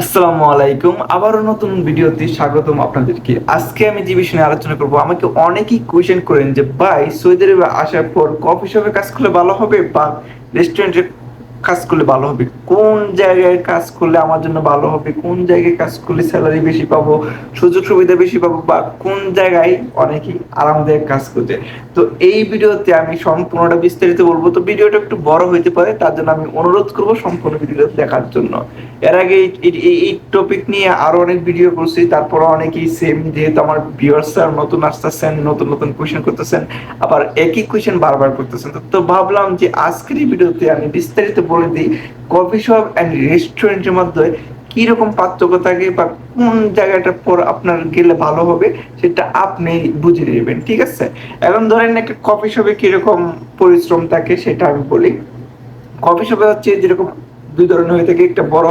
আসসালামু আলাইকুম। আবারও নতুন ভিডিওতে স্বাগতম আপনাদেরকে। আজকে আমি যে বিষয় নিয়ে আলোচনা করব, আমাকে অনেকেই কোয়েশ্চেন করেন যে, ভাই, সৌদি আরবে আসার পর কফি শপে কাজ করলে ভালো হবে বা রেস্টুরেন্টে কাজ করলে ভালো হবে? কোন জায়গায় কাজ করলে আমার জন্য ভালো হবে? কোন জায়গায় কাজ করলে স্যালারি বেশি পাবো? সুযোগ সুবিধা বেশি পাবো? বা কোন জায়গায় অনেকেই আরামদায়ক কাজ করছে তো এই ভিডিওতে আমি সম্পূর্ণটা বিস্তারিত বলব। তো ভিডিওটা একটু বড় হইতে পারে, তার জন্য আমি অনুরোধ করব সম্পূর্ণ ভিডিও দেখার জন্য। এর আগে এই- টপিক নিয়ে আরও অনেক ভিডিও করছি তারপর অনেকেই সেম যেহেতু আমার ভিউয়ার্সরা নতুন আসতেছেন, নতুন নতুন কোয়েশ্চেন করতেছেন, আবার একই কোয়েশ্চেন বারবার করতেছেন। তো- ভাবলাম যে আজকের ভিডিওতে আমি বিস্তারিত বলে দিই, কফি অ্যান্ড রেস্টুরেন্টের মধ্যে কীরকম পার্থক্য থাকে বা কোন জায়গাটার পর আপনার গেলে ভালো হবে, সেটা আপনি বুঝে নেবেন, ঠিক আছে? এখন ধরেন একটা কফি শপে কীরকম পরিশ্রম থাকে, সেটা আমি বলি। কফি শপে হচ্ছে যেরকম দুই ধরনের হয়ে থাকে, একটা বড়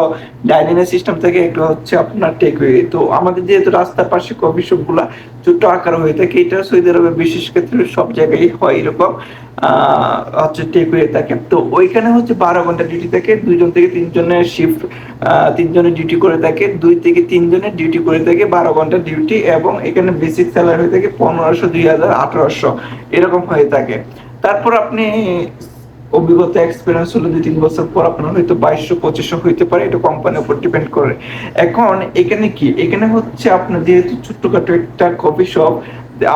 ডাইনিং সিস্টেম থাকে, একটা হচ্ছে আপনার টেক তো আমাদের যেহেতু রাস্তার পাশে কফি শপগুলা ছোট আকার হয়ে থাকে, এটা সৌদি আরবে বিশেষ ক্ষেত্রে সব জায়গায় হয় এরকম হচ্ছে টেক হয়ে থাকে। তো ওইখানে হচ্ছে বারো ঘণ্টা ডিউটি থাকে, দুইজন থেকে তিনজনের শিফট তিনজনের ডিউটি করে থাকে, দুই থেকে তিনজনের ডিউটি করে থাকে বারো ঘণ্টা ডিউটি এবং এখানে বেসিক স্যালারি হয়ে থাকে পনেরোশো, দুই হাজার আঠারোশো, এরকম হয়ে থাকে। তারপর আপনি অভিজ্ঞতা এক্সপিরিয়েন্স হলো দুই তিন বছর পর আপনার হয়তো বাইশশো, পঁচিশশো হইতে পারে, এটা কোম্পানির উপর ডিপেন্ড করে। এখন এখানে কি? এখানে হচ্ছে আপনার যেহেতু ছোট্টখাটো একটা কফি শপ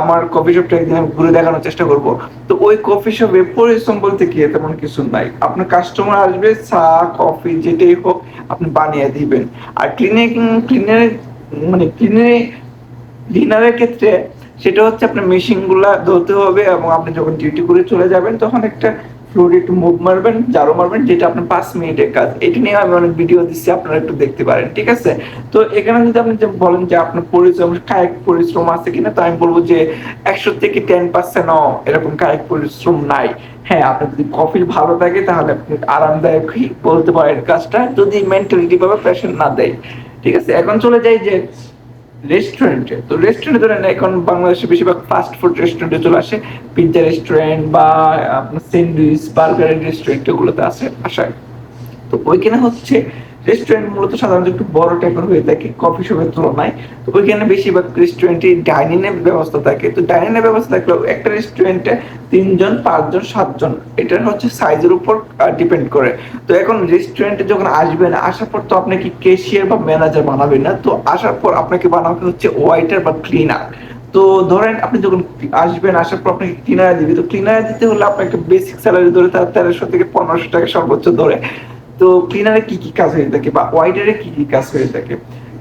আমার কফি শপটা একদিন ঘুরে দেখানোর চেষ্টা করব। তো ওই কফি শপে পরিশ্রম বলতে কি তেমন কিছু নাই। আপনার কাস্টমার আসবে, চা কফি যেটাই হোক, আপনি বানিয়ে দিবেন। আর ক্লিনিং ক্লিনার মানে ক্লিনে ডিনারের ক্ষেত্রে সেটা হচ্ছে আপনার মেশিনগুলা ধরতে হবে এবং আপনি যখন ডিউটি করে চলে যাবেন, তখন একটা ফ্লোরে একটু মুভ মারবেন জারো মারবেন, যেটা আপনার পাঁচ মিনিটের কাজ। এটা নিয়ে আমি অনেক ভিডিও দিচ্ছি, আপনারা একটু দেখতে পারেন, ঠিক আছে? তো এখানে যদি আপনি বলেন যে আপনার পরিশ্রম, কায়িক পরিশ্রম আছে কিনা, তো আমি বলব যে একশো থেকে টেন পার্সেন্ট এরকম কায়িক পরিশ্রম নাই। হ্যাঁ আপনার যদি কফি ভালো থাকে, তাহলে আপনি আরামদায়কই বলতে পারেন কাজটা, যদি মেন্টালিটি ভাবে প্রেশার না দেয়। ঠিক আছে? এখন চলে যাই যে রেস্টুরেন্টে তো রেস্টুরেন্টে ধরেন এখন বাংলাদেশে বেশিরভাগ ফাস্ট ফুড রেস্টুরেন্টে চলে আসে। পিৎজা রেস্টুরেন্ট বা, আপনার স্যান্ডউইচ বার্গারের রেস্টুরেন্ট এগুলোতে আসে আসায় তো ওইখানে হচ্ছে রেস্টুরেন্ট মূলত সাধারণত একটু বড় টাইপের হয়ে থাকে কফি শপের তুলনায়। তো ওইখানে বেশিরভাগ রেস্টুরেন্টে ডাইনিং এর ব্যবস্থা থাকে। তো ডাইনিং এর ব্যবস্থা থাকলেও একটা রেস্টুরেন্টে তিনজন, পাঁচজন, সাতজন, এটার হচ্ছে সাইজের উপর ডিপেন্ড করে। তো এখন রেস্টুরেন্টে যখন আসবেন, আসার পর তো আপনাকে কেশিয়ার বা ম্যানেজার বানাবেন না? তো আসার পর আপনাকে বানাবে হচ্ছে ওয়াইটার বা ক্লিনার তো ধরেন আপনি যখন আসবেন, আসার পর আপনাকে ক্লিনার দিবে। তো ক্লিনার দিতে হলে আপনাকে বেসিক স্যালারি ধরে তার তেরোশো থেকে পনেরোশো টাকা সর্বোচ্চ ধরে। তো ক্লিনারে কি কি কাজ হয়ে থাকে বা ওয়াইডারে কি কি কাজ হয়ে থাকে?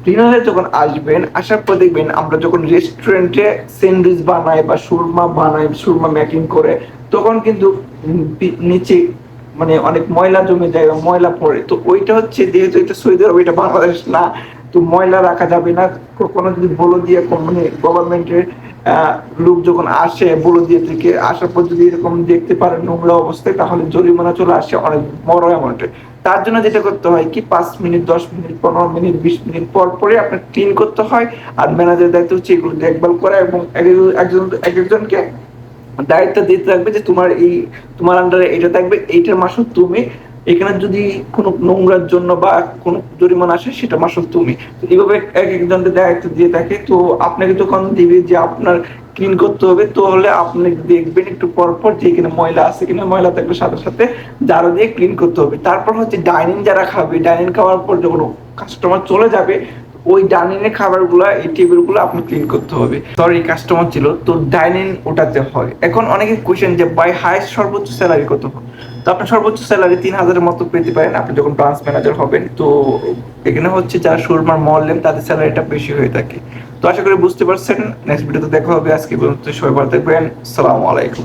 ক্লিনারে যখন আসবেন, আসার পর দেখবেন আমরা যখন রেস্টুরেন্টে স্যান্ডউইচ বানাই বা সুরমা বানাই, সুরমা মেকিং করে, তখন কিন্তু নিচে মানে অনেক ময়লা জমে যায় বা ময়লা পড়ে। তো ওইটা হচ্ছে যেহেতু এটা সৌদি আরব এটা বাংলাদেশ না, তো ময়লা রাখা যাবে না। কোনো যদি বলো দিয়ে মানে গভর্নমেন্টের লোক যখন আসে বলো দিয়ে থেকে, আসার পর যদি এরকম দেখতে পারে নোংরা অবস্থায়, তাহলে জরিমানা চলে আসে অনেক বড় অ্যামাউন্টে তার জন্য যেটা করতে হয় কি, পাঁচ মিনিট, দশ মিনিট, পনেরো মিনিট, বিশ মিনিট পর পরে আপনার ক্লিন করতে হয় আর ম্যানেজার দায়িত্ব হচ্ছে এগুলো দেখভাল করা এবং এক এক- একজন, এক একজনকে দায়িত্ব দিতে থাকবে যে তোমার এই, তোমার আন্ডারে এটা থাকবে, এইটার মাসে তুমি এখানে যদি কোনো নোংরার জন্য বা কোনো জরিমানা আসে, সেটা মাসুল তুমি। এইভাবে এক একজনকে দায়িত্ব দিয়ে থাকে। তো আপনাকে যখন দিবে যে আপনার ক্লিন করতে হবে তো হলে আপনি দেখবেন একটু পর পর যে এখানে ময়লা আছে কিনা ময়লা থাকলে সাথে সাথে জারো দিয়ে ক্লিন করতে হবে। তারপর হচ্ছে ডাইনিং যারা খাবে ডাইনিং খাওয়ার পর যখন কাস্টমার চলে যাবে ওই ডাইনিং এর খাবারগুলো, এই টেবিলগুলো আপনি ক্লিন করতে হবে। সরি কাস্টমার ছিল, তো ডাইনিং ওটাতে হয়। এখন অনেকে কোয়েশ্চেন যে বাই হাইস্ট সর্বোচ্চ স্যালারি কত? তো আপনার সর্বোচ্চ স্যালারি তিন হাজারের মতো পেতে পারেন। আপনি যখন ব্রাঞ্চ ম্যানেজার হবেন, তো এখানে হচ্ছে যারা সুরমার মললেন তাদের স্যালারিটা বেশি হয়ে থাকে। তো আশা করি বুঝতে পারছেন। নেক্সট ভিডিওতে দেখা হবে। আজকে পর্যন্ত সবাই ভালো থাকবেন। সালামু আলাইকুম।